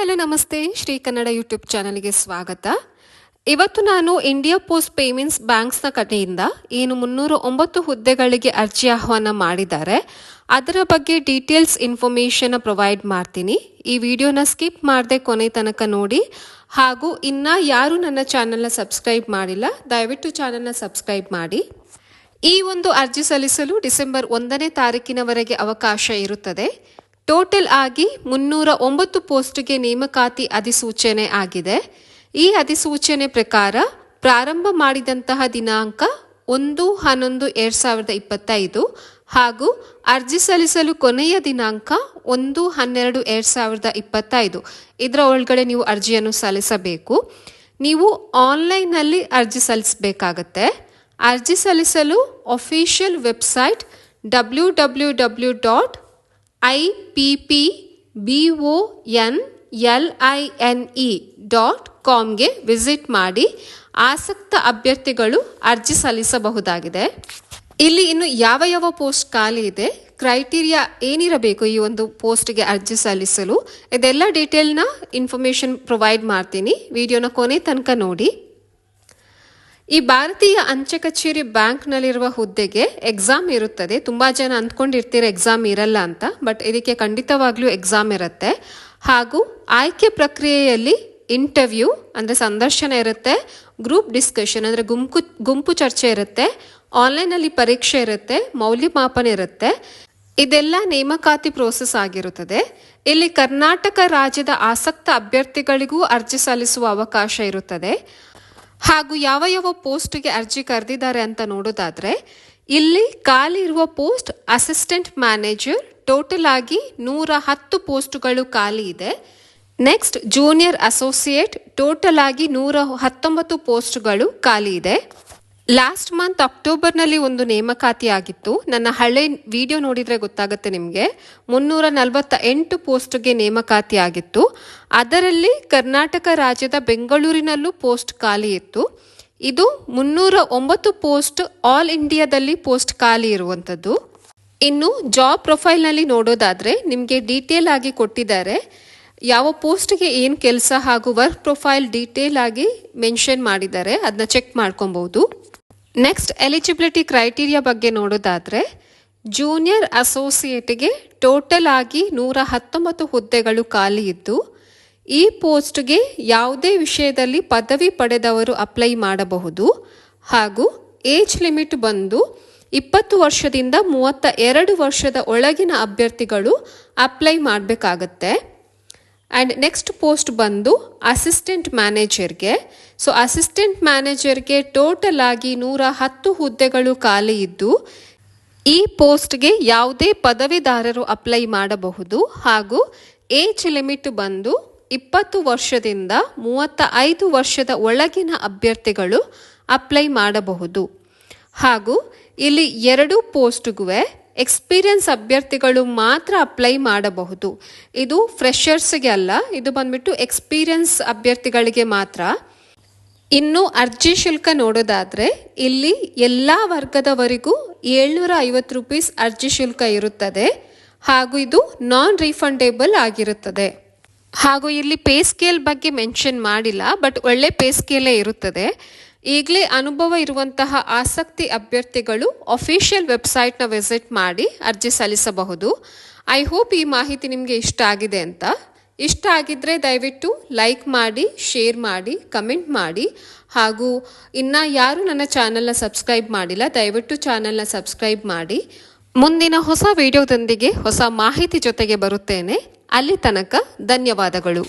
Hello, ನಮಸ್ತೆ. Shri Kannada YouTube ಚಾನಲ್ಗೆ ಸ್ವಾಗತ. ಇವತ್ತು ನಾನು ಇಂಡಿಯಾ ಪೋಸ್ಟ್ ಪೇಮೆಂಟ್ಸ್ ಬ್ಯಾಂಕ್ಸ್ನ ಕಡೆಯಿಂದ ಏನು ಮುನ್ನೂರ ಒಂಬತ್ತು ಹುದ್ದೆಗಳಿಗೆ ಅರ್ಜಿ ಆಹ್ವಾನ ಮಾಡಿದ್ದಾರೆ. ಅದರ ಬಗ್ಗೆ ಡೀಟೇಲ್ಸ್ ಇನ್ಫಾರ್ಮೇಷನ್ ಪ್ರೊವೈಡ್ ಮಾಡ್ತೀನಿ. ಈ ವಿಡಿಯೋನ ಸ್ಕಿಪ್ ಮಾಡದೆ ಕೊನೆ ತನಕ ನೋಡಿ. ಹಾಗೂ ಇನ್ನ ಯಾರು ನನ್ನ ಚಾನಲ್ನ ಸಬ್ಸ್ಕ್ರೈಬ್ ಮಾಡಿಲ್ಲ, ದಯವಿಟ್ಟು ಚಾನಲ್ನ ಸಬ್ಸ್ಕ್ರೈಬ್ ಮಾಡಿ. ಈ ಒಂದು ಅರ್ಜಿ ಸಲ್ಲಿಸಲು ಡಿಸೆಂಬರ್ ಒಂದನೇ ತಾರೀಕಿನವರೆಗೆ ಅವಕಾಶ ಇರುತ್ತದೆ. ಟೋಟಲ್ ಆಗಿ ಮುನ್ನೂರ ಒಂಬತ್ತು ಪೋಸ್ಟ್ಗೆ ನೇಮಕಾತಿ ಅಧಿಸೂಚನೆ ಆಗಿದೆ. ಈ ಅಧಿಸೂಚನೆ ಪ್ರಕಾರ ಪ್ರಾರಂಭ ಮಾಡಿದಂತಹ ದಿನಾಂಕ ಒಂದು ಹನ್ನೊಂದು ಎರಡು ಸಾವಿರದ ಇಪ್ಪತ್ತೈದು ಹಾಗೂ ಅರ್ಜಿ ಸಲ್ಲಿಸಲು ಕೊನೆಯ ದಿನಾಂಕ ಒಂದು ಹನ್ನೆರಡು ಎರಡು ಸಾವಿರದ ಇಪ್ಪತ್ತೈದು. ಇದರ ಒಳಗಡೆ ನೀವು ಅರ್ಜಿಯನ್ನು ಸಲ್ಲಿಸಬೇಕು. ನೀವು ಆನ್ಲೈನ್ನಲ್ಲಿ ಅರ್ಜಿ ಸಲ್ಲಿಸಬೇಕಾಗತ್ತೆ. ಅರ್ಜಿ ಸಲ್ಲಿಸಲು official website W W W dot I P P B O N L I N E dot ಕಾಮ್ಗೆ visit ಮಾಡಿ ಆಸಕ್ತ ಅಭ್ಯರ್ಥಿಗಳು ಅರ್ಜಿ ಸಲ್ಲಿಸಬಹುದಾಗಿದೆ. ಇಲ್ಲಿ ಇನ್ನು ಯಾವ ಯಾವ ಪೋಸ್ಟ್ ಖಾಲಿ ಇದೆ, ಕ್ರೈಟೀರಿಯಾ ಏನಿರಬೇಕು ಈ ಒಂದು ಪೋಸ್ಟ್ಗೆ ಅರ್ಜಿ ಸಲ್ಲಿಸಲು, ಇದೆಲ್ಲ ಡೀಟೇಲ್ನ ಇನ್ಫಾರ್ಮೇಷನ್ ಪ್ರೊವೈಡ್ ಮಾಡ್ತೀನಿ. ವಿಡಿಯೋನ ಕೊನೆ ತನಕ ನೋಡಿ. ಈ ಭಾರತೀಯ ಅಂಚೆ ಕಚೇರಿ ಬ್ಯಾಂಕ್ನಲ್ಲಿರುವ ಹುದ್ದೆಗೆ ಎಕ್ಸಾಮ್ ಇರುತ್ತದೆ. ತುಂಬ ಜನ ಅಂದ್ಕೊಂಡಿರ್ತೀರ ಎಕ್ಸಾಮ್ ಇರಲ್ಲ ಅಂತ ಬಟ್ ಇದಕ್ಕೆ ಖಂಡಿತವಾಗ್ಲೂ ಎಕ್ಸಾಮ್ ಇರುತ್ತೆ. ಹಾಗೂ ಆಯ್ಕೆ ಪ್ರಕ್ರಿಯೆಯಲ್ಲಿ ಇಂಟರ್ವ್ಯೂ ಅಂದರೆ ಸಂದರ್ಶನ ಇರುತ್ತೆ ಗ್ರೂಪ್ ಡಿಸ್ಕಷನ್ ಅಂದರೆ ಗುಂಪು ಗುಂಪು ಚರ್ಚೆ ಇರುತ್ತೆ ಆನ್ಲೈನಲ್ಲಿ ಪರೀಕ್ಷೆ ಇರುತ್ತೆ, ಮೌಲ್ಯಮಾಪನ ಇರುತ್ತೆ. ಇದೆಲ್ಲ ನೇಮಕಾತಿ ಪ್ರೋಸೆಸ್ ಆಗಿರುತ್ತದೆ. ಇಲ್ಲಿ ಕರ್ನಾಟಕ ರಾಜ್ಯದ ಆಸಕ್ತ ಅಭ್ಯರ್ಥಿಗಳಿಗೂ ಅರ್ಜಿ ಸಲ್ಲಿಸುವ ಅವಕಾಶ ಇರುತ್ತದೆ. ಹಾಗೂ ಯಾವ ಯಾವ ಪೋಸ್ಟ್ಗೆ ಅರ್ಜಿ ಕರೆದಿದ್ದಾರೆ ಅಂತ ನೋಡೋದಾದರೆ, ಇಲ್ಲಿ ಖಾಲಿ ಇರುವ ಪೋಸ್ಟ್ ಅಸಿಸ್ಟೆಂಟ್ ಮ್ಯಾನೇಜರ್, ಟೋಟಲ್ ಆಗಿ ನೂರ ಹತ್ತು ಪೋಸ್ಟ್ಗಳು ಖಾಲಿ ಇದೆ. ನೆಕ್ಸ್ಟ್, ಜೂನಿಯರ್ ಅಸೋಸಿಯೇಟ್, ಟೋಟಲ್ ಆಗಿ ನೂರ ಹತ್ತೊಂಬತ್ತು ಪೋಸ್ಟ್ಗಳು ಖಾಲಿ ಇದೆ. ಲಾಸ್ಟ್ ಮಂತ್ ಅಕ್ಟೋಬರ್ನಲ್ಲಿ ಒಂದು ನೇಮಕಾತಿ ಆಗಿತ್ತು ನನ್ನ ಹಳೆ ವಿಡಿಯೋ ನೋಡಿದ್ರೆ ಗೊತ್ತಾಗುತ್ತೆ ನಿಮಗೆ. ಮುನ್ನೂರ ನಲವತ್ತ ಎಂಟು ಪೋಸ್ಟ್ಗೆ ನೇಮಕಾತಿ ಆಗಿತ್ತು ಅದರಲ್ಲಿ ಕರ್ನಾಟಕ ರಾಜ್ಯದ ಬೆಂಗಳೂರಿನಲ್ಲೂ ಪೋಸ್ಟ್ ಖಾಲಿ ಇತ್ತು. ಇದು ಮುನ್ನೂರ ಒಂಬತ್ತು ಪೋಸ್ಟ್ ಆಲ್ ಇಂಡಿಯಾದಲ್ಲಿ ಪೋಸ್ಟ್ ಖಾಲಿ ಇರುವಂಥದ್ದು. ಇನ್ನು ಜಾಬ್ ಪ್ರೊಫೈಲ್ನಲ್ಲಿ ನೋಡೋದಾದ್ರೆ ನಿಮಗೆ ಡೀಟೇಲ್ ಆಗಿ ಕೊಟ್ಟಿದ್ದಾರೆ. ಯಾವ ಪೋಸ್ಟ್ಗೆ ಏನು ಕೆಲಸ ಹಾಗೂ ವರ್ಕ್ ಪ್ರೊಫೈಲ್ ಡೀಟೇಲ್ ಆಗಿ ಮೆನ್ಷನ್ ಮಾಡಿದ್ದಾರೆ. ಅದನ್ನ ಚೆಕ್ ಮಾಡ್ಕೊಬಹುದು ನೆಕ್ಸ್ಟ್ ಎಲಿಜಿಬಿಲಿಟಿ ಕ್ರೈಟೀರಿಯಾ ಬಗ್ಗೆ ನೋಡೋದಾದರೆ ಜೂನಿಯರ್ ಅಸೋಸಿಯೇಟ್ಗೆ ಟೋಟಲ್ ಆಗಿ ನೂರ ಹತ್ತೊಂಬತ್ತು ಹುದ್ದೆಗಳು ಖಾಲಿ ಇದ್ದು, ಈ ಪೋಸ್ಟ್ಗೆ ಯಾವುದೇ ವಿಷಯದಲ್ಲಿ ಪದವಿ ಪಡೆದವರು ಅಪ್ಲೈ ಮಾಡಬಹುದು. ಹಾಗೂ ಏಜ್ ಲಿಮಿಟ್ ಬಂದು ಇಪ್ಪತ್ತು ವರ್ಷದಿಂದ ಮೂವತ್ತ ಎರಡು ವರ್ಷದ ಒಳಗಿನ ಅಭ್ಯರ್ಥಿಗಳು ಅಪ್ಲೈ ಮಾಡಬೇಕಾಗತ್ತೆ. ಆ್ಯಂಡ್ ನೆಕ್ಸ್ಟ್ ಪೋಸ್ಟ್ ಬಂದು ಅಸಿಸ್ಟೆಂಟ್ ಮ್ಯಾನೇಜರ್ಗೆ ಸೊ ಅಸಿಸ್ಟೆಂಟ್ ಮ್ಯಾನೇಜರ್ಗೆ ಟೋಟಲ್ ಆಗಿ ನೂರ ಹತ್ತು ಹುದ್ದೆಗಳು ಖಾಲಿ ಇದ್ದು, ಈ ಪೋಸ್ಟ್ಗೆ ಯಾವುದೇ ಪದವೀಧಾರರು ಅಪ್ಲೈ ಮಾಡಬಹುದು. ಹಾಗೂ ಏಜ್ ಲಿಮಿಟ್ ಬಂದು ಇಪ್ಪತ್ತು ವರ್ಷದಿಂದ ಮೂವತ್ತ ಐದು ವರ್ಷದ ಒಳಗಿನ ಅಭ್ಯರ್ಥಿಗಳು ಅಪ್ಲೈ ಮಾಡಬಹುದು. ಹಾಗೂ ಇಲ್ಲಿ ಎರಡು ಪೋಸ್ಟ್ಗೂ ಎಕ್ಸ್ಪೀರಿಯನ್ಸ್ ಅಭ್ಯರ್ಥಿಗಳು ಮಾತ್ರ ಅಪ್ಲೈ ಮಾಡಬಹುದು. ಇದು ಫ್ರೆಷರ್ಸ್ಗೆ ಅಲ್ಲ, ಇದು ಬಂದ್ಬಿಟ್ಟು ಎಕ್ಸ್ಪೀರಿಯನ್ಸ್ ಅಭ್ಯರ್ಥಿಗಳಿಗೆ ಮಾತ್ರ. ಇನ್ನು ಅರ್ಜಿ ಶುಲ್ಕ ನೋಡೋದಾದ್ರೆ, ಇಲ್ಲಿ ಎಲ್ಲ ವರ್ಗದವರಿಗೂ ಏಳ್ನೂರ ಐವತ್ತು ರುಪೀಸ್ ಅರ್ಜಿ ಶುಲ್ಕ ಇರುತ್ತದೆ. ಹಾಗೂ ಇದು ನಾನ್ ರಿಫಂಡೇಬಲ್ ಆಗಿರುತ್ತದೆ. ಹಾಗೂ ಇಲ್ಲಿ ಪೇ ಸ್ಕೇಲ್ ಬಗ್ಗೆ ಮೆನ್ಷನ್ ಮಾಡಿಲ್ಲ ಬಟ್ ಒಳ್ಳೆ ಪೇ ಸ್ಕೇಲೇ ಇರುತ್ತದೆ. ಈಗಲೇ ಅನುಭವ ಇರುವಂತಹ ಆಸಕ್ತಿ ಅಭ್ಯರ್ಥಿಗಳು ಅಫಿಷಿಯಲ್ ವೆಬ್ಸೈಟ್ನ ವಿಸಿಟ್ ಮಾಡಿ ಅರ್ಜಿ ಸಲ್ಲಿಸಬಹುದು. ಐ ಹೋಪ್ ಈ ಮಾಹಿತಿ ನಿಮಗೆ ಇಷ್ಟ ಆಗಿದೆ ಅಂತ. ಇಷ್ಟ ಆಗಿದ್ರೆ ದಯವಿಟ್ಟು ಲೈಕ್ ಮಾಡಿ ಶೇರ್ ಮಾಡಿ ಕಮೆಂಟ್ ಮಾಡಿ. ಹಾಗೂ ಇನ್ನು ಯಾರು ನನ್ನ ಚಾನಲ್ನ ಸಬ್ಸ್ಕ್ರೈಬ್ ಮಾಡಿಲ್ಲ, ದಯವಿಟ್ಟು ಚಾನಲ್ನ ಸಬ್ಸ್ಕ್ರೈಬ್ ಮಾಡಿ. ಮುಂದಿನ ಹೊಸ ವಿಡಿಯೋದೊಂದಿಗೆ ಹೊಸ ಮಾಹಿತಿ ಜೊತೆಗೆ ಬರುತ್ತೇನೆ. ಅಲ್ಲಿ ತನಕ ಧನ್ಯವಾದಗಳು.